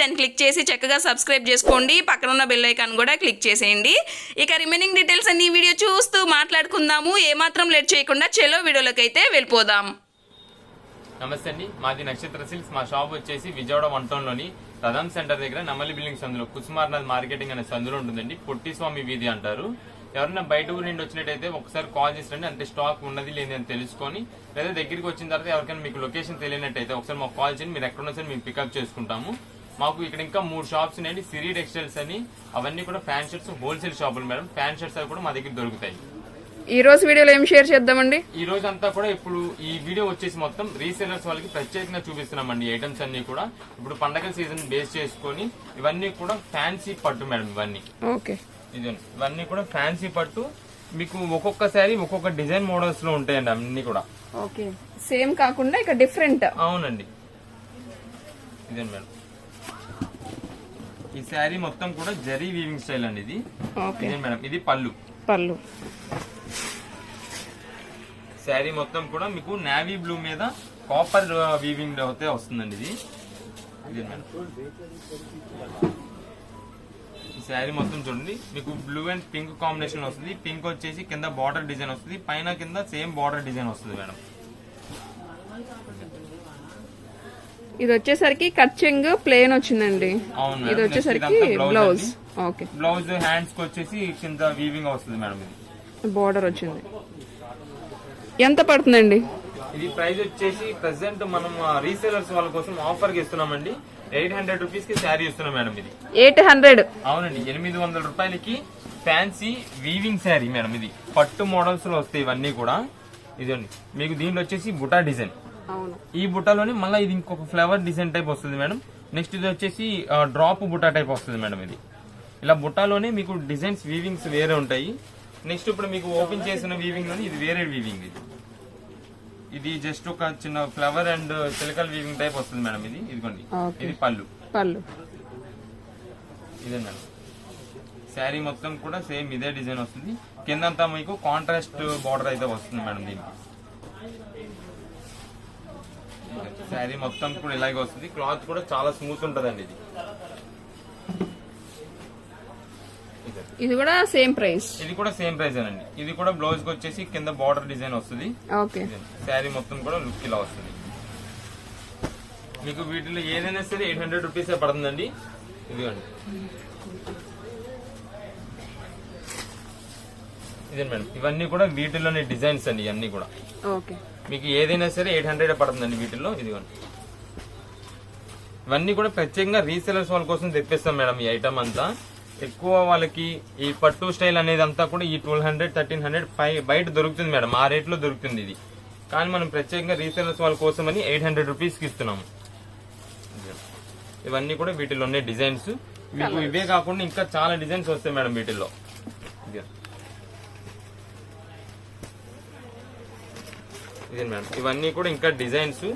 దాన్ని క్లిక్ చేసి చక్కగా సబ్స్క్రైబ్ చేసుకోండి. పక్కన ఉన్న బెల్ ఐకాన్ కూడా క్లిక్ చేసేయండి. ఇక రిమైనింగ్ డీటెయిల్స్ అన్ని వీడియో చూస్తూ మాట్లాడుకుందాము. ఏమాత్రం లేట్ చేయకుండా చెలో వీడియోలోకి అయితే వెళ్ళిపోదాం. నమస్తే అండి. మాది నక్షత్ర సిల్క్స్. మా షాప్ వచ్చేసి విజయవాడ వన్ టౌన్లోని రథం సెంటర్ దగ్గర నమ్మలి బిల్డింగ్ సందులో కుసుమార్నాథ్ మార్కెటింగ్ అనే సందులో ఉంటుందండి. పొట్టి స్వామి వీధి అంటారు. ఎవరైనా బయట ఊరి నుండి వచ్చినట్టయితే ఒకసారి కాల్ చేసిరండి. అంటే స్టాక్ ఉన్నది లేని అని తెలుసుకొని లేదా దగ్గరికి వచ్చిన తర్వాత ఎవరికైనా మీకు లొకేషన్ తెలియనట్టయితే ఒకసారి మాకు కాల్ చేయండి. మీరు ఎక్కడ ఉన్నా సరే మేము పికప్ చేసుకుంటాము. మాకు ఇక్కడ ఇంకా మూడు షాప్స్ ఉన్నాయండి. సిరి టెక్స్టైల్స్ అని అవన్నీ కూడా ఫ్యాన్ షర్ట్స్ హోల్సేల్ షాపులు మేడం. ఫ్యాన్ షర్ట్స్ అవి కూడా మా దగ్గర దొరుకుతాయి. ఈ రోజు వీడియోలో ఏం షేర్ చేద్దామండి? ఈ రోజు అంతా కూడా ఇప్పుడు ఈ వీడియో వచ్చేసి మొత్తం రీసేలర్స్ వాళ్ళకి ప్రత్యేకంగా చూపిస్తున్నామండి ఐటమ్స్ అన్ని కూడా. ఇప్పుడు పండగ సీజన్ బేస్ చేసుకొని ఇవన్నీ కూడా ఫ్యాన్సీ పట్టు మేడం ఇవన్నీ. ఓకే. ఇవన్నీ కూడా ఫ్యాన్సీ పట్టు. మీకు ఒక్కొక్క శారీ ఒక్కొక్క డిజైన్ మోడల్స్లో ఉంటాయండి అన్ని కూడా. ఓకే. సేమ్ కాకుండా ఇక డిఫరెంట్ అవునండి. ఇదే మేడం. ఈ శారీ మొత్తం కూడా జరీ వీవింగ్ స్టైల్ అండి ఇది. మేడం ఇది పళ్ళు. పళ్ళు. శారీ మొత్తం కూడా మీకు నావీ బ్లూ మీద కాపర్ వీవింగ్ అయితే వస్తుందండి ఇది. ఇది మేడం. ఈ శారీ మొత్తం చూడండి. మీకు బ్లూ అండ్ పింక్ కాంబినేషన్ వస్తుంది. పింక్ వచ్చేసి కింద బార్డర్ డిజైన్ వస్తుంది. పైన కింద సేమ్ బార్డర్ డిజైన్ వస్తుంది మేడం. ఇది వచ్చేసరికి కట్చింగ్ ప్లేన్ వచ్చిందండి. అవును ఇది వచ్చేసరికి బ్లౌజ్. ఓకే. బ్లౌజ్ హ్యాండ్స్కి వచ్చేసి కింద వీవింగ్ వస్తుంది మేడం ఇది. బార్డర్ వచ్చింది. ఎంత పడుతుందండి? ఇది ప్రైస్ వచ్చేసి ప్రెసెంట్ మనం రీసేలర్స్ వాళ్ళ కోసం ఆఫర్కి ఇస్తున్నామండి. ఎయిట్ హండ్రెడ్ రూపీస్కి శారీ ఇస్తున్నాం మేడం ఇది. ఎయిట్ హండ్రెడ్ అవునండి. ఎనిమిది వందల రూపాయలకి ఫ్యాన్సీ వీవింగ్ శారీ మేడం ఇది. పట్టు మోడల్స్లో వస్తాయి ఇవన్నీ కూడా. ఇదండి మీకు దీంట్లో వచ్చేసి బుటా డిజైన్. ఈ బుటాలోనే మళ్ళీ ఇది ఇంకొక ఫ్లవర్ డిజైన్ టైప్ వస్తుంది మేడం. నెక్స్ట్ ఇది వచ్చేసి డ్రాప్ బుటా టైప్ వస్తుంది మేడం ఇది. ఇలా బుటాలోనే మీకు డిజైన్స్ వీవింగ్స్ వేరే ఉంటాయి. నెక్స్ట్ ఇప్పుడు మీకు ఓపెన్ చేసిన వీవింగ్లోని ఇది వేరే వీవింగ్ ఇది. ఇది జస్ట్ ఒక చిన్న ఫ్లవర్ అండ్ చిలకల్ వీవింగ్ టైప్ వస్తుంది మేడం ఇది. ఇదిగోండి. ఇది పళ్ళు. పళ్ళు. ఇదే మేడం. శారీ మొత్తం కూడా సేమ్ ఇదే డిజైన్ వస్తుంది. కిందంతా మీకు కాంట్రాస్ట్ బార్డర్ అయితే వస్తుంది మేడం దీనికి. శారీ మొత్తం కూడా ఇలాగే వస్తుంది. క్లాత్ కూడా చాలా స్మూత్ ఉంటదండి ఇది. ఇదే. కూడా సేమ్ ప్రైస్. ఇది కూడా సేమ్ ప్రైస్ అండి. ఇది కూడా బ్లౌజ్కి వచ్చేసి కింద బార్డర్ డిజైన్ వస్తుంది. ఓకే. శారీ మొత్తం కూడా లుక్ ఇలా వస్తుంది. మీకు వీటిలో ఏదైనా సరే ఎయిట్ హండ్రెడ్ రూపీస్ పడుతుందండి. ఇదిగోండి. ఇదే మేడం. ఇవన్నీ కూడా వీటిలోని డిజైన్స్ అండి ఇవన్నీ కూడా. ఓకే. మీకు ఏదైనా సరే ఎయిట్ హండ్రెడ్ పడుతుందండి వీటిల్లో ఇదిగోండి. ఇవన్నీ కూడా ప్రత్యేకంగా రీసెలర్స్ వాళ్ళ కోసం తెప్పిస్తాం మేడం ఈ ఐటమ్ అంతా. ఎక్కువ వాళ్ళకి ఈ పట్టు స్టైల్ అనేది అంతా కూడా ఈ ట్వెల్వ్ హండ్రెడ్ థర్టీన్ హండ్రెడ్ పై బయట దొరుకుతుంది మేడం. ఆ రేట్లో దొరుకుతుంది ఇది. కానీ మనం ప్రత్యేకంగా రీసెలర్స్ వాళ్ళ కోసం అని ఎయిట్ హండ్రెడ్ రూపీస్కి ఇస్తున్నాము ఇవన్నీ కూడా వీటిలో ఉన్నాయి డిజైన్స్. మీకు ఇవే కాకుండా ఇంకా చాలా డిజైన్స్ వస్తాయి మేడం వీటిల్లో. ఇదే మేడం. ఇవన్నీ కూడా ఇంకా డిజైన్స్.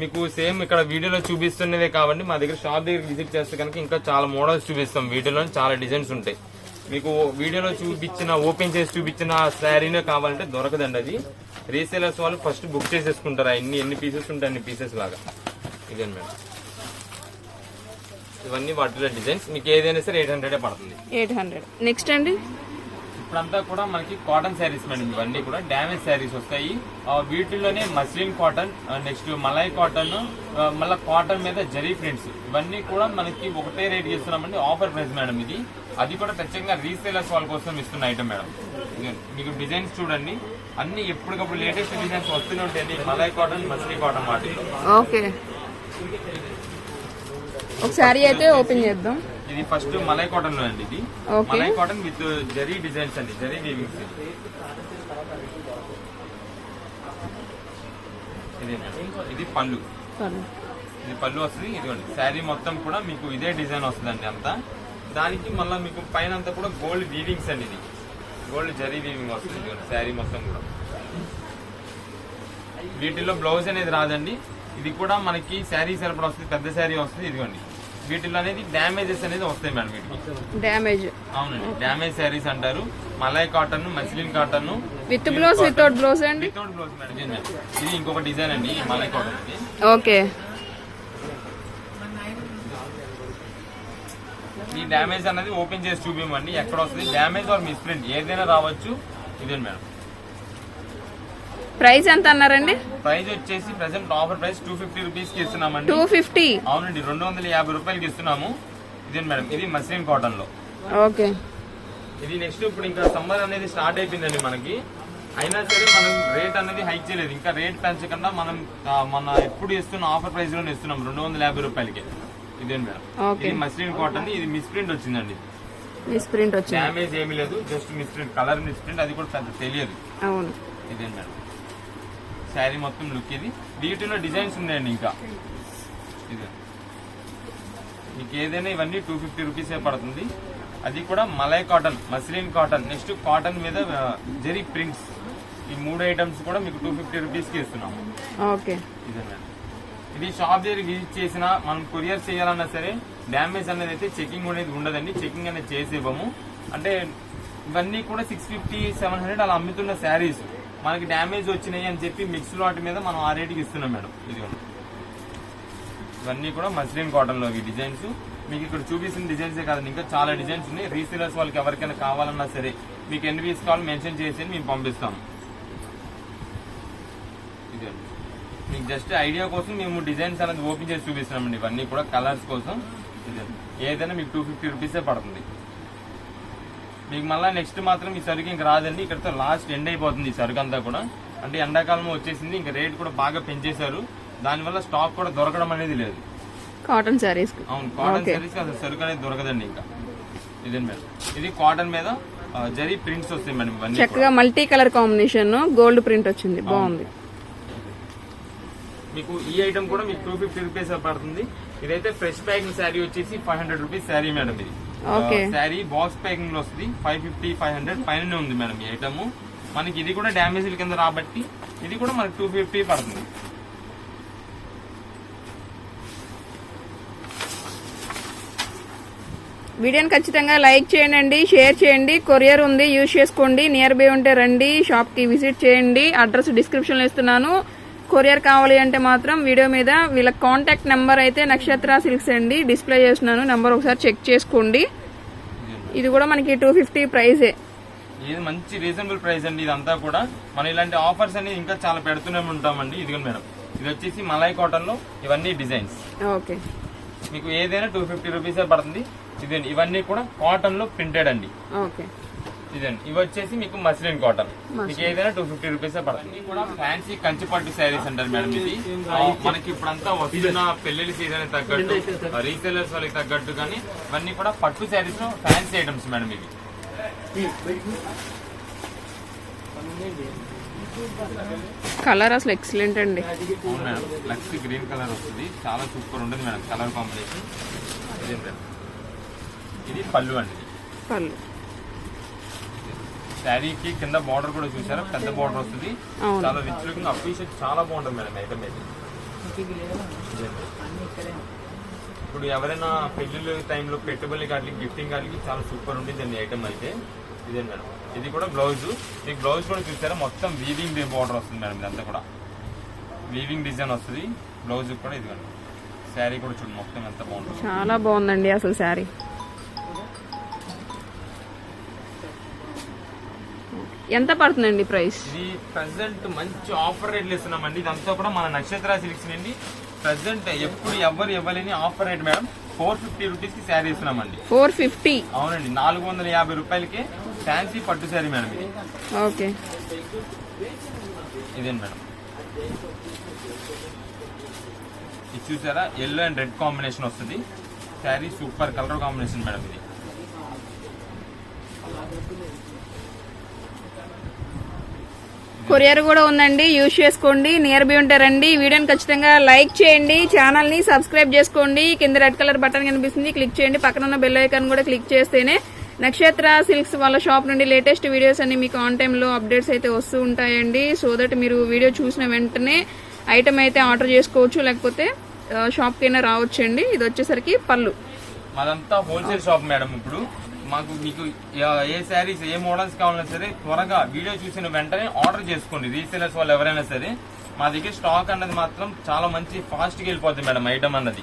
మీకు సేమ్ ఇక్కడ వీడియోలో చూపిస్తున్నవే కాబట్టి మా దగ్గర షాప్ దగ్గర విజిట్ చేస్తే కనుక ఇంకా చాలా మోడల్స్ చూపిస్తాం వీడియోలో చాలా డిజైన్స్ ఉంటాయి. మీకు వీడియోలో చూపించిన ఓపెన్ చేసి చూపించిన శారీనే కావాలంటే దొరకదండి అది. రీసేలర్స్ వాళ్ళు ఫస్ట్ బుక్ చేసేసుకుంటారు. ఎన్ని ఎన్ని పీసెస్ ఉంటాయి అన్ని పీసెస్ లాగా. ఇదే మేడం. ఇవన్నీ వాటిలో డిజైన్స్. మీకు ఏదైనా సరే ఎయిట్ హండ్రెడ్ పడుతుంది. Eight hundred. నెక్స్ట్ అండి? ఇప్పుడంతా కూడా మనకి కాటన్ శారీస్ మేడం ఇవన్నీ కూడా డ్యామేజ్ శారీస్ వస్తాయి. వీటిలోనే muslin cotton next malai cotton మళ్ళీ కాటన్ మీద జరీ ప్రింట్స్. ఇవన్నీ కూడా మనకి ఒకటే రేట్ ఇస్తున్నామండి ఆఫర్ ప్రైస్ మేడం ఇది. అది కూడా ప్రత్యేకంగా రీసేలర్స్ వాళ్ళ కోసం ఇస్తున్న ఐటమ్ మేడం. మీకు డిజైన్స్ చూడండి. అన్ని ఎప్పటికప్పుడు లేటెస్ట్ డిజైన్స్ వస్తూనే ఉంటాయండి మలై కాటన్ మస్లీ కాటన్ వాటిలో ఓకే. ఒక సారీ అయితే ఓపెన్ చేద్దాం. ఇది ఫస్ట్ మలై కాటన్లో అండి ఇది. Malai cotton with zari designs అండి జరీ వీవింగ్స్ ఇది పళ్ళు. ఇది పళ్ళు వస్తుంది ఇదిగోండి. శారీ మొత్తం కూడా మీకు ఇదే డిజైన్ వస్తుందండి అంతా. దానికి మళ్ళీ మీకు పైన అంతా కూడా గోల్డ్ వీవింగ్స్ అండి ఇది. గోల్డ్ జరీ వీవింగ్ వస్తుంది ఇదిగోండి. శారీ మొత్తం కూడా. వీటిలో బ్లౌజ్ అనేది రాదండి. ఇది కూడా మనకి శారీ సరిపడా వస్తుంది పెద్ద శారీ వస్తుంది ఇదిగోండి. వీటిలో అనేది డ్యామేజెస్ అనేది వస్తాయి మేడం వీటికి డ్యామేజ్. అవునండి. డ్యామేజ్ శారీస్ అంటారు. Malai cotton muslin cotton with blouse without blouse అండి? వితౌట్ బ్లౌజ్ మేడం ఇది ఇంకొక డిజైన్ అండి మలై కాటన్ ఓకే. ఈ డ్యామేజ్ అనేది ఓపెన్ చేసి చూపించండి ఎక్కడ వస్తుంది? Damage or misprint. ఏదైనా రావచ్చు. ఇదే మేడం. ప్రైస్ ఎంత అన్నారండి? ప్రైస్ వచ్చేసి present offer price two fifty రూపీస్కి ఇస్తున్నామండి. టూ ఫిఫ్టీ అవునండి రెండు వందల యాభై రూపాయలకి ఇస్తున్నాము. ఇదే మేడం ఇది మస్లిన్ కాటన్లో ఓకే. ఇది నెక్స్ట్ ఇప్పుడు ఇంకా సమ్మర్ అనేది స్టార్ట్ అయిపోయిందండి మనకి. అయినా సరే మనం రేట్ అనేది హైక్ చేయలేదు. ఇంకా రేట్ పెంచకుండా మనం మన ఎప్పుడు ఇస్తున్న ఆఫర్ ప్రైస్లోనే ఇస్తున్నాం రెండు వందల యాభై రూపాయలకి. ఇదే మేడం. ఇది మస్లిన్ కాటన్ ఇది మిస్ప్రింట్ వచ్చిందండి. మిస్ ప్రింట్ వచ్చింది. డ్యామేజ్ ఏమీ లేదు జస్ట్ మిస్ప్రింట్ కలర్ మిస్ప్రింట్ అది కూడా పెద్ద తెలియదు. అవును. ఇదే మేడం. శారీ మొత్తం లుక్ ఇది. వీటిలో డిజైన్స్ ఉన్నాయండి ఇంకా. ఇదే. మీకు ఏదైనా ఇవన్నీ టూ ఫిఫ్టీ రూపీసే పడుతుంది. అది కూడా malai cotton muslin cotton. Next cotton మీద జరీ ప్రింట్స్ ఈ మూడు ఐటమ్స్ కూడా మీకు టూ ఫిఫ్టీ రూపీస్కి ఇస్తున్నాము ఓకే. ఇది షాప్ దగ్గర విజిట్ చేసినా మనం కొరియర్ చేయాలన్నా సరే డ్యామేజ్ అనేది అయితే చెకింగ్ అనేది ఉండదండి. చెకింగ్ అనేది చేసి ఇవ్వము. అంటే ఇవన్నీ కూడా సిక్స్ ఫిఫ్టీ సెవెన్ హండ్రెడ్ అలా అమ్ముతున్న శారీస్. మనకి డ్యామేజ్ వచ్చినాయి అని చెప్పి మిక్స్ లాట్ మీద మనం ఆ రేటుకి ఇస్తున్నాం మేడం. ఇదిగోండి ఇవన్నీ కూడా మస్లిన్ కాటన్లో ఈ డిజైన్స్. మీకు ఇక్కడ చూపిస్తున్న డిజైన్సే కాదండి ఇంకా చాలా డిజైన్స్ ఉన్నాయి. రీసేలర్స్ వాళ్ళకి ఎవరికైనా కావాలన్నా సరే మీకు ఎన్ని పీస్ కావాలి మెన్షన్ చేసి మేము పంపిస్తాం. ఇదండి మీకు జస్ట్ ఐడియా కోసం మేము డిజైన్స్ అనేది ఓపెన్ చేసి చూపిస్తున్నామండి. ఇవన్నీ కూడా కలర్స్ కోసం. ఇదండి ఏదైనా మీకు టూ ఫిఫ్టీ రూపీసే పడుతుంది. మీకు మళ్ళీ నెక్స్ట్ మాత్రం ఈ సరుకు ఇంకా రాదండి. ఇక్కడతో లాస్ట్ ఎండ్ అయిపోతుంది ఈ సరుకు అంతా కూడా. అంటే ఎండాకాలం వచ్చేసింది ఇంకా రేట్ కూడా బాగా పెంచేశారు. దానివల్ల స్టాక్ కూడా దొరకడం అనేది లేదు. కాటన్ శారీస్ అవును కాటన్. సారీస్ అసలు సరుకు అనేది దొరకదండి ఇంకా. ఇదే మేడం ఇది కాటన్ మీద జరీ ప్రింట్స్ వస్తాయి మేడం ఇవన్నీ. చక్కగా multi colour combination gold print వచ్చింది. బాగుంది. మీకు ఈ ఐటమ్ కూడా మీకు టూ ఫిఫ్టీ రూపీస్ పడుతుంది. ఇదైతే ఫ్రెష్ ప్యాకింగ్ శారీ వచ్చేసి five hundred rupees sari madam ఇది. శారీ బాక్స్ ప్యాకింగ్లో వస్తుంది. ఫైవ్ ఫిఫ్టీ ఫైవ్ హండ్రెడ్ పైన ఉంది మేడం ఈ ఐటమ్ మనకి ఇది కూడా డ్యామేజ్ కింద రాబట్టి ఇది కూడా మనకి టూ ఫిఫ్టీ పడుతుంది. వీడియోని ఖచ్చితంగా లైక్ చేయండి షేర్ చేయండి కొరియర్ ఉంది యూజ్ చేసుకోండి నియర్ బై ఉంటే రండి షాప్కి విజిట్ చేయండి. అడ్రస్ డిస్క్రిప్షన్లో ఇస్తున్నాను. కొరియర్ కావాలి అంటే మాత్రం వీడియో మీద వీళ్ళ కాంటాక్ట్ నెంబర్ అయితే నక్షత్ర సిల్క్స్ అండి. డిస్ప్లే చేస్తున్నాను. నెంబర్ ఒకసారి చెక్ చేసుకోండి. ఇది కూడా మనకి టూ ఫిఫ్టీ ప్రైజే ఇది మంచి రీజనబుల్ ప్రైస్ అండి ఇదంతా కూడా. మనం ఇలాంటి ఆఫర్స్ అనేది ఇంకా చాలా పెడుతూనే ఉంటామండి. ఇదిగోండి మేడం. ఇది వచ్చేసి మలై కాటన్లో ఇవన్నీ డిజైన్స్ ఓకే. మీకు ఏదైనా టూ ఫిఫ్టీ రూపీసే పడుతుంది. ఇదండి ఇవన్నీ కూడా కాటన్లో ప్రింటెడ్ అండి. ఓకే. ఇదండి. ఇవి వచ్చేసి మీకు మస్లిన్ కాటన్. మీకు ఏదైనా టూ ఫిఫ్టీ రూపీస్ పడుతుంది. ఇది కూడా ఫ్యాన్సీ కంచి పట్టు శారీస్ అంటారు మేడం ఇది. మనకి ఇప్పుడంతా వస్తున్న పెళ్ళిళ్ళ సీజన్ తగ్గట్టు రీసేలర్స్ వాళ్ళకి తగ్గట్టు కానీ ఇవన్నీ కూడా పట్టు శారీస్లో ఫ్యాన్సీ ఐటమ్స్ మేడం ఇవి. కలర్ అసలు ఎక్సలెంట్ అండి. మేడం. లక్స్ గ్రీన్ కలర్ వస్తుంది. చాలా సూపర్ ఉంటుంది మేడం కలర్ కాంబినేషన్ ఇది పళ్ళు అండి. పళ్ళు. శారీకి కింద బార్డర్ కూడా చూసారా పెద్ద బార్డర్ వస్తుంది. చాలా రిచ్ లుకింగ్ అప్రిషియేట్ చాలా బాగుంటుంది మేడం ఐటమ్ ఇది ఇప్పుడు ఎవరైనా పెళ్ళిళ్ళ టైంలో పెట్టుబడి కాట్లకి గిఫ్టింగ్ కాట్లకి చాలా సూపర్ ఉంటుంది అండి ఐటమ్ అయితే. ఇదే మేడం. ఇది కూడా బ్లౌజ్ మీకు బ్లౌజ్ కూడా చూసారా? మొత్తం వీవింగ్ బార్డర్ వస్తుంది మేడం ఇదంతా కూడా. వీవింగ్ డిజైన్ వస్తుంది. బ్లౌజ్ కూడా ఇది శారీ కూడా చూడండి మొత్తం ఎంత బాగుంటుంది చాలా బాగుందండి అసలు శారీ. ఎంత పడుతుందండి ప్రైస్? ఇది ప్రజెంట్ మంచి ఆఫర్ రేట్లు ఇస్తున్నామండి. ఇదంతా కూడా మన నక్షత్ర సిల్క్స్ నుండి. ప్రజెంట్ ఎప్పుడు ఎవరు ఇవ్వలేని offer rate madam. Four fifty రూపీస్కి శారీ ఇస్తున్నామండి. ఫోర్ ఫిఫ్టీ అవునండి. నాలుగు వందల యాభై రూపాయలకి ఫ్యాన్సీ పట్టు శారీ మేడం ఇది. ఓకే. ఇదేంటి మేడం? ఇది చూసారా? ఎల్లో అండ్ రెడ్ కాంబినేషన్ వస్తుంది. Sari super colour combination madam ఇది. కొరియర్ కూడా ఉందండి. యూజ్ చేసుకోండి. నియర్ బై ఉంటారండి వీడియోని ఖచ్చితంగా లైక్ చేయండి. ఛానల్ని సబ్స్క్రైబ్ చేసుకోండి. కింద రెడ్ కలర్ బటన్ కనిపిస్తుంది. క్లిక్ చేయండి. పక్కన ఉన్న బెల్ ఐకాన్ కూడా క్లిక్ చేస్తేనే నక్షత్ర సిల్క్స్ వాళ్ళ షాప్ నుండి లేటెస్ట్ వీడియోస్ అన్ని మీకు ఆన్ టైంలో అప్డేట్స్ అయితే వస్తూ ఉంటాయండి. సో దట్ మీరు వీడియో చూసిన వెంటనే ఐటమ్ అయితే ఆర్డర్ చేసుకోవచ్చు. లేకపోతే uh, షాప్కి అయినా రావచ్చండి. ఇది వచ్చేసరికి పళ్ళు. మాదంతా హోల్సేల్ షాప్ మేడం ఇప్పుడు. మాకు మీకు ఏ- శారీస్ ఏ మోడల్స్ కావాలన్నా సరే త్వరగా వీడియో చూసిన వెంటనే ఆర్డర్ చేసుకోండి. రీసేలర్స్ వాళ్ళు ఎవరైనా సరే మా దగ్గర స్టాక్ అన్నది మాత్రం చాలా మంచి ఫాస్ట్గా వెళ్ళిపోతుంది మేడం ఐటమ్ అన్నది.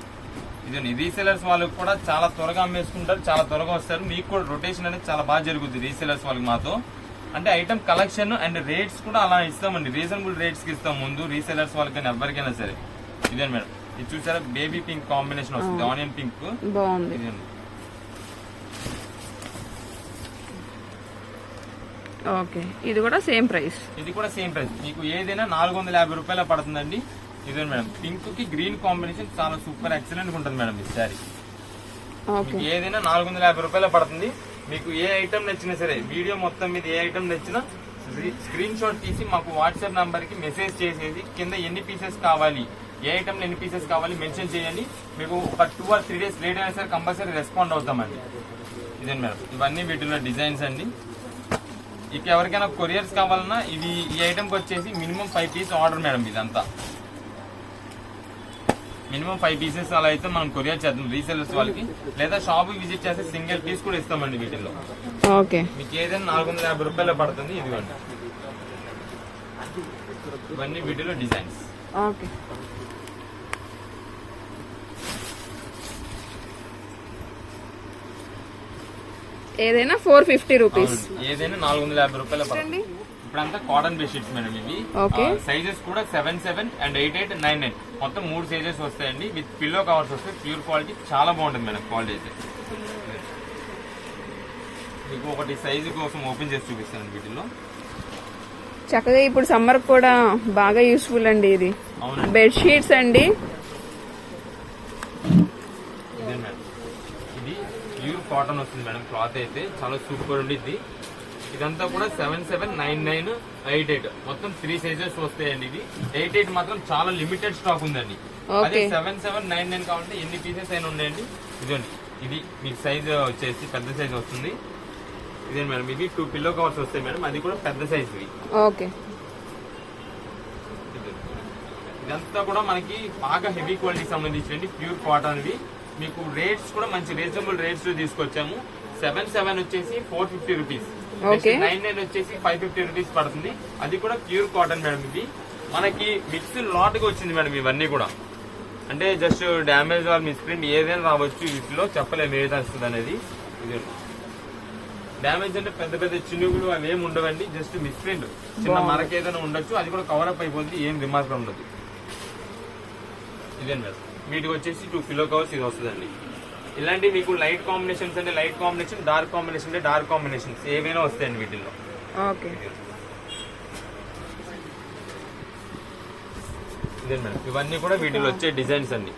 ఇది రీసేలర్స్ వాళ్ళకి కూడా చాలా త్వరగా అమ్మేసుకుంటారు చాలా త్వరగా వస్తారు. మీకు కూడా రొటేషన్ అనేది చాలా బాగా జరుగుతుంది రీసేలర్స్ వాళ్ళకి మాతో. అంటే ఐటమ్ కలెక్షన్ అండ్ రేట్స్ కూడా అలా ఇస్తామండి. రీజనబుల్ రేట్స్కి ఇస్తాం ముందు రీసేలర్స్ వాళ్ళకైనా ఎవరికైనా సరే. ఇదే మేడం ఇది చూసారా? బేబీ పింక్ కాంబినేషన్ వస్తుంది ఆనియన్ పింక్ బాగుంది. ఇదండి ఓకే. ఇది కూడా సేమ్ ప్రైస్. ఇది కూడా సేమ్ ప్రైస్. మీకు ఏదైనా నాలుగు వందల యాభై రూపాయల పడుతుందండి. ఇదే మేడం పింక్కి గ్రీన్ కాంబినేషన్ చాలా సూపర్ ఎక్సలెంట్ ఉంటుంది మేడం ఈ మీకు ఏదైనా నాలుగు వందల యాభై రూపాయల పడుతుంది. మీకు ఏ ఐటమ్ నచ్చినా సరే వీడియో మొత్తం మీద ఏ ఐటమ్ నచ్చినా స్క్రీన్ షాట్ తీసి మాకు వాట్సాప్ నంబర్కి మెసేజ్ చేసేసి కింద ఎన్ని పీసెస్ కావాలి ఏ ఐటమ్ ఎన్ని పీసెస్ కావాలి మెన్షన్ చేయండి. మీకు ఒక two or three days late అయినా సరే కంపల్సరీ రెస్పాండ్ అవుతామండి. ఇదే మేడం ఇవన్నీ వీటిలో డిజైన్స్ అండి. ఇక ఎవరికైనా కొరియర్స్ కావాలన్నా ఇది ఈ ఐటమ్కి వచ్చేసి minimum five piece order madam ఇదంతా. మినిమం ఫైవ్ పీసెస్ అలా అయితే మనం కొరియర్ చేద్దాం రీసెలర్స్ వాళ్ళకి. లేదా షాప్ విజిట్ చేస్తే సింగిల్ పీస్ కూడా ఇస్తామండి వీటిల్లో. ఓకే. మీకు ఏదైనా నాలుగు వందల యాభై రూపాయలు పడుతుంది ఇదిగోండి. ఇవన్నీ వీటిలో డిజైన్స్ ఓకే. ఏదైనా ఫోర్ ఫిఫ్టీ రూపీస్. ఏదైనా నాలుగు వందల యాభై రూపాయలు ఇప్పుడంతా కాటన్ బెడ్షీట్స్ మేడం ఇవి. సైజెస్ కూడా seven seven and eight eight nine nine మొత్తం మూడు సైజెస్ వస్తాయండి. విత్ పిల్లో కవర్స్ వస్తాయి ప్యూర్ క్వాలిటీ చాలా బాగుంటుంది మేడం క్వాలిటీ అయితే. మీకు ఒకటి సైజు కోసం ఓపెన్ చేసి చూపిస్తాను వీటిలో చక్కగా ఇప్పుడు సమ్మర్ కూడా బాగా యూస్ఫుల్ అండి ఇది. అవునండి. బెడ్షీట్స్ అండి ఇదే మేడం ఇది ప్యూర్ కాటన్ వస్తుంది మేడం క్లాత్ అయితే చాలా సూపర్ ఉండిద్ది. ఇదంతా కూడా seven seven nine nine eight eight. మొత్తం త్రీ సైజెస్ వస్తాయండి ఇది ఎయిట్ ఎయిట్ మాత్రం చాలా లిమిటెడ్ స్టాక్ ఉందండి. అదే సెవెన్ సెవెన్ నైన్ నైన్ కావాలంటే ఎన్ని పీసెస్ అయినా ఉన్నాయండి. ఇదండి ఇది మీకు సైజ్ వచ్చేసి పెద్ద సైజ్ వస్తుంది. ఇదే మేడం ఇది టూ పిల్లో కవర్స్ వస్తాయి మేడం అది కూడా పెద్ద సైజ్ ఓకే. ఇదంతా కూడా మనకి బాగా హెవీ క్వాలిటీ సంబంధించినవి ప్యూర్ కాటన్ వి మీకు రేట్స్ కూడా మంచి రీజనబుల్ రేట్స్ తీసుకొచ్చాము. సెవెన్ సెవెన్ వచ్చేసి four fifty rupees. Nine nine వచ్చేసి ఫైవ్ ఫిఫ్టీ రూపీస్ పడుతుంది. అది కూడా ప్యూర్ కాటన్ మేడం ఇది. మనకి మిక్స్ లాట్గా వచ్చింది మేడం ఇవన్నీ కూడా. అంటే జస్ట్ డ్యామేజ్ ఆర్ మిస్ప్రింట్ ఏదైనా రావచ్చు వీటిలో. చెప్పలేము ఏది వస్తుంది అనేది. ఇది డ్యామేజ్ అంటే పెద్ద పెద్ద చినుగులు అవి ఏమి ఉండవండి. జస్ట్ మిస్ప్రింట్ చిన్న మరక ఏదైనా ఉండొచ్చు. అది కూడా కవర్ అప్ అయిపోతుంది ఏం రిమార్క్ ఉండదు. ఇదే మేడం వీటికి వచ్చేసి టూ కిలో కవర్స్ ఇది వస్తుందండి. ఇలాంటి మీకు లైట్ కాంబినేషన్స్ అంటే లైట్ కాంబినేషన్ డార్క్ కాంబినేషన్ అంటే డార్క్ కాంబినేషన్స్ ఏవైనా వస్తాయండి వీటిల్లో. ఓకే. ఇదే మేడం. ఇవన్నీ కూడా వీటిలో వచ్చే డిజైన్స్ అండి.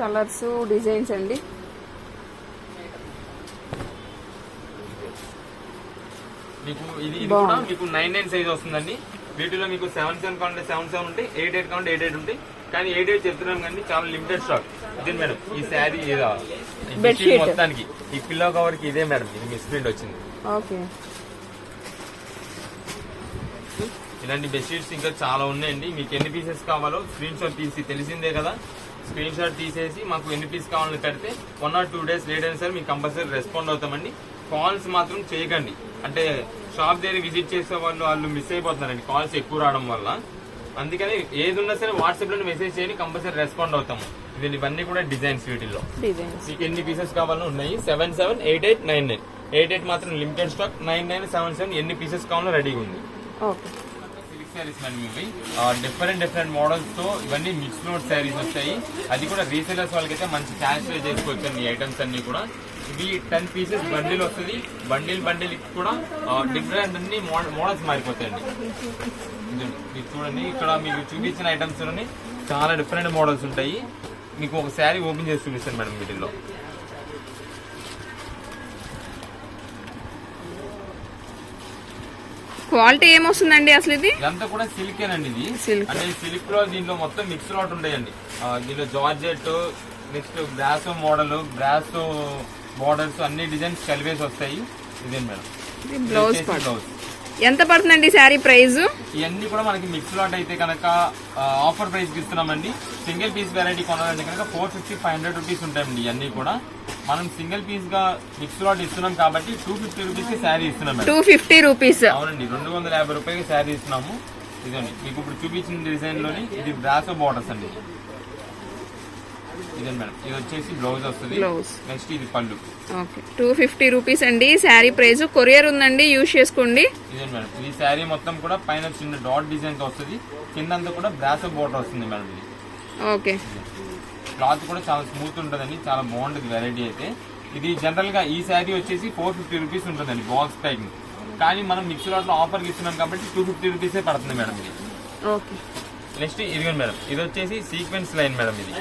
కలర్స్ డిజైన్స్ అండి. మీకు ఇది ఇది కూడా మీకు నైన్ నైన్ సైజ్ వస్తుందండి. వీటిలో మీకు సెవెన్ సెవెన్ కావాలంటే సెవెన్ సెవెన్ ఉంటాయి ఎయిట్ ఎయిట్ కావాలంటే ఎయిట్ ఎయిట్ ఉంటాయి. కానీ ఎయిట్ చెప్తున్నాం కానీ చాలా లిమిటెడ్ స్టాక్ ఇదే మేడం ఈ శారీ. మొత్తానికి. ఈ పిల్లో కవర్కి ఇదే మేడం ఇది మిస్ ప్రింట్ వచ్చింది. ఓకే ఇలాంటి బెడ్షీట్స్ ఇంకా చాలా ఉన్నాయండి. మీకు ఎన్ని పీసెస్ కావాలో స్క్రీన్ షాట్ తీసి తెలిసిందే కదా. స్క్రీన్ షాట్ తీసేసి మాకు ఎన్ని పీస్ కావాలని కడితే one or two days late అయినా సరే మీకు కంపల్సరీ రెస్పాండ్ అవుతామండి. కాల్స్ మాత్రం చేయకండి. అంటే షాప్ దగ్గర విజిట్ చేసే వాళ్ళు వాళ్ళు మిస్ అయిపోతున్నారండి. కాల్స్ ఎక్కువ రావడం వల్ల. అందుకని ఏది ఉన్నా సరే వాట్సాప్లో మెసేజ్ చేయండి కంపల్సరీ రెస్పాండ్ అవుతాము. ఇది ఇవన్నీ కూడా డిజైన్స్ వీటిల్లో. మీకు ఎన్ని పీసెస్ కావాలో ఉన్నాయి? Seven seven eight eight nine nine eight eight మాత్రం limited stock nine nine seven seven ఎన్ని పీసెస్ కావాలో రెడీగా ఉంది. ఓకే సిల్క్ శారీస్ మేడం ఇవి డిఫరెంట్ డిఫరెంట్ మోడల్స్తో ఇవన్నీ మిక్స్ లోడ్ శారీస్ వస్తాయి. అది కూడా రీసేలర్స్ వాళ్ళకైతే మంచి క్యాష్ పే చేసుకోవచ్చు అండి ఐటమ్స్ అన్ని కూడా. ఇవి టెన్ పీసెస్ బండిల్ వస్తుంది. బండిల్ బండిల్ కూడా డిఫరెంట్ అన్ని మోడల్స్ మారిపోతాయండి. ఇది చూడండి. ఇక్కడ మీకు చూపించిన ఐటమ్స్ చాలా డిఫరెంట్ మోడల్స్ ఉంటాయి. మీకు ఒక శారీ ఓపెన్ చేసి చూపిస్తాను మేడం వీటిల్లో. క్వాలిటీ ఏమొస్తుందండి అసలు ఇది? ఇదంతా కూడా సిల్కేనండి ఇది. Silk. అంటే సిల్క్లో దీంట్లో మొత్తం మిక్స్ లాట్ ఉంటాయండి. దీంట్లో georgette next brasso model brasso borders అన్ని డిజైన్స్ కలిపేసి వస్తాయి. ఇదే మేడం? Blouse blouse. ఎంత పడుతుందండి శారీ ప్రైస్ ఇవన్నీ కూడా మనకి మిక్స్ లాట్ అయితే కనుక ఆఫర్ ప్రైస్ ఇస్తున్నామండి. సింగిల్ పీస్ వెరైటీ కొనాలంటే కనుక four fifty five hundred rupees ఉంటాయండి ఇవన్నీ కూడా. మనం సింగిల్ పీస్గా మిక్స్ లాట్ ఇస్తున్నాం కాబట్టి టూ ఫిఫ్టీ రూపీస్కి శారీ ఇస్తున్నాం టూ ఫిఫ్టీ రూపీస్ అవునండి రెండు వందల యాభై రూపాయలకి శారీ ఇస్తున్నాము. ఇదండి మీకు ఇప్పుడు చూపించిన డిజైన్లోని ఇది బ్రాసో బార్డర్స్ అండి. ఇదండి మేడం. ఇది వచ్చేసి బ్లౌజ్ వస్తుంది. బ్లౌజ్. నెక్స్ట్ ఇది పళ్ళు. ఓకే. టూ ఫిఫ్టీ రూపీస్ అండి. శారీ ప్రైస్ కొరియర్ ఉందండి. యూజ్ చేసుకోండి. ఇదండి మేడం. ఇది శారీ మొత్తం కూడా పైన చిన్న డాట్ డిజైన్ వస్తుంది. కిందంతా కూడా బ్రాసో బార్డర్ వస్తుంది మేడం ఇది. ఓకే. క్లాత్ కూడా చాలా స్మూత్ ఉంటుందండి. చాలా బాగుంటుంది వెరైటీ అయితే. ఇది జనరల్గా ఈ శారీ వచ్చేసి ఫోర్ ఫిఫ్టీ రూపీస్ ఉంటుందండి బాక్స్ ప్యాకింగ్. కానీ మనం మిక్స్ లాట్లో ఆఫర్ ఇస్తున్నాం కాబట్టి టూ ఫిఫ్టీ రూపీసే పడుతుంది మేడం ఇది. ఓకే. నెక్స్ట్ ఇదిగోండి మేడం. ఇది వచ్చేసి సీక్వెన్స్ లైన్ మేడం ఇది.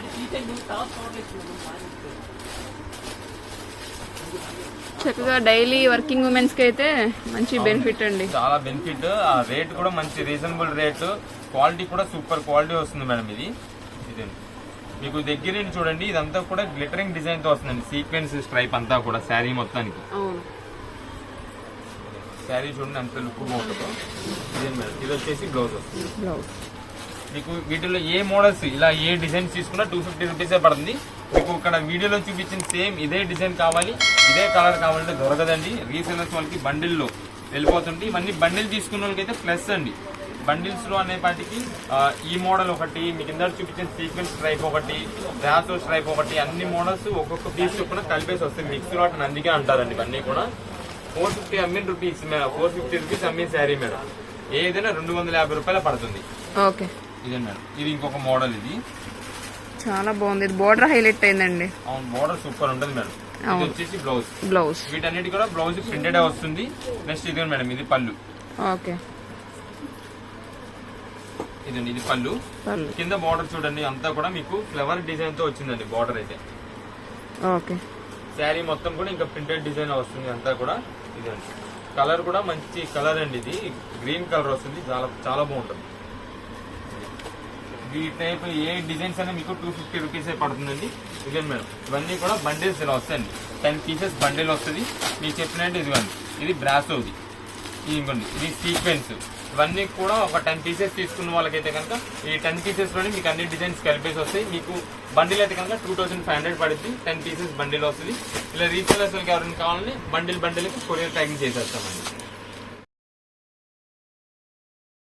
చక్కగా డైలీ వర్కింగ్ ఉమెన్స్కి అయితే మంచి బెనిఫిట్ అండి. చాలా బెనిఫిట్ ఆ రేట్ కూడా మంచి రీజనబుల్ రేట్ క్వాలిటీ కూడా సూపర్ క్వాలిటీ వస్తుంది మేడం ఇది. ఇదండి మీకు దగ్గర నుండి చూడండి ఇదంతా కూడా గ్లిటరింగ్ డిజైన్తో వస్తుందండి. సీక్వెన్స్ స్ట్రైప్ అంతా కూడా శారీ మొత్తానికి. అవును. శారీ చూడండి అంత లుక్ బాగుంటుందో. ఇదేంటి మేడం? ఇది వచ్చేసి బ్లౌజ్ వస్తుంది. బ్లౌజ్ మీకు వీటిలో ఏ మోడల్స్ ఇలా ఏ డిజైన్స్ తీసుకున్నా టూ ఫిఫ్టీ రూపీసే పడుతుంది. మీకు ఇక్కడ వీడియోలో చూపించిన సేమ్ ఇదే డిజైన్ కావాలి ఇదే కలర్ కావాలంటే దొరకదండి. రీసెలర్స్ వాళ్ళకి బండిల్లో వెళ్ళిపోతుంటే ఇవన్నీ బండిల్ తీసుకున్న వాళ్ళకి అయితే ప్లస్ అండి. బండిల్స్లో అనేపాటికి ఈ మోడల్ ఒకటి మీకు ఇందాక చూపించిన సీక్వెన్స్ స్ట్రైప్ ఒకటి ర్యాసో స్ట్రైప్ ఒకటి అన్ని మోడల్స్ ఒక్కొక్క పీస్ చొప్పున కలిపేసి వస్తాయి. మిక్స్డ్ వాటిని అందుకే అంటారండి ఇవన్నీ కూడా. ఫోర్ ఫిఫ్టీ అమ్మిన rupees madam four fifty rupees అమ్మిన శారీ మేడం. ఏదైనా రెండు వందల యాభై రూపాయలు పడుతుంది. ఓకే ఇదే మేడం. ఇది ఇంకొక మోడల్ ఇది. చాలా బాగుంది. ఇది బోర్డర్ హైలైట్ అయిందండి. అవును బోర్డర్ సూపర్ ఉంటుంది మేడం. ఇది. వచ్చేసి బ్లౌజ్. బ్లౌజ్. వీటన్నిటి కూడా బ్లౌజ్ ప్రింటెడ్ వస్తుంది. నెక్స్ట్ ఇది మేడం ఇది పళ్ళు. ఓకే. ఇదండి ఇది పళ్ళు. కింద బార్డర్ చూడండి అంతా కూడా మీకు ఫ్లవర్ డిజైన్తో వచ్చిందండి బార్డర్ అయితే. ఓకే. శారీ మొత్తం కూడా ఇంకా ప్రింటెడ్ డిజైన్ వస్తుంది అంతా కూడా ఇదండి. కలర్ కూడా మంచి కలర్ అండి ఇది. గ్రీన్ కలర్ వస్తుంది చాలా చాలా బాగుంటుంది. ఈ టైప్ ఏ డిజైన్స్ అయినా మీకు టూ ఫిఫ్టీ రూపీసే పడుతుందండి. ఇదే మేడం ఇవన్నీ కూడా బండిల్స్ ఇలా వస్తాయండి. టెన్ పీసెస్ బండిల్ వస్తుంది. మీకు చెప్పినట్టు ఇదిగోండి ఇది బ్రాసోది ఇవ్వండి ఇది సీక్వెన్స్ ఇవన్నీ కూడా ఒక టెన్ పీసెస్ తీసుకున్న వాళ్ళకైతే కనుక ఈ టెన్ పీసెస్లోనే మీకు అన్ని డిజైన్స్ కలిపేసి వస్తాయి. మీకు బండిల్ అయితే కనుక టూ థౌసండ్ ఫైవ్ హండ్రెడ్ పడుతుంది టెన్ పీసెస్ బండిల్ వస్తుంది. ఇలా రీసెలర్స్కి ఎవరైనా కావాలని బండిల్ బండిల్కి కొరియర్ ప్యాకింగ్ చేసేస్తామండి.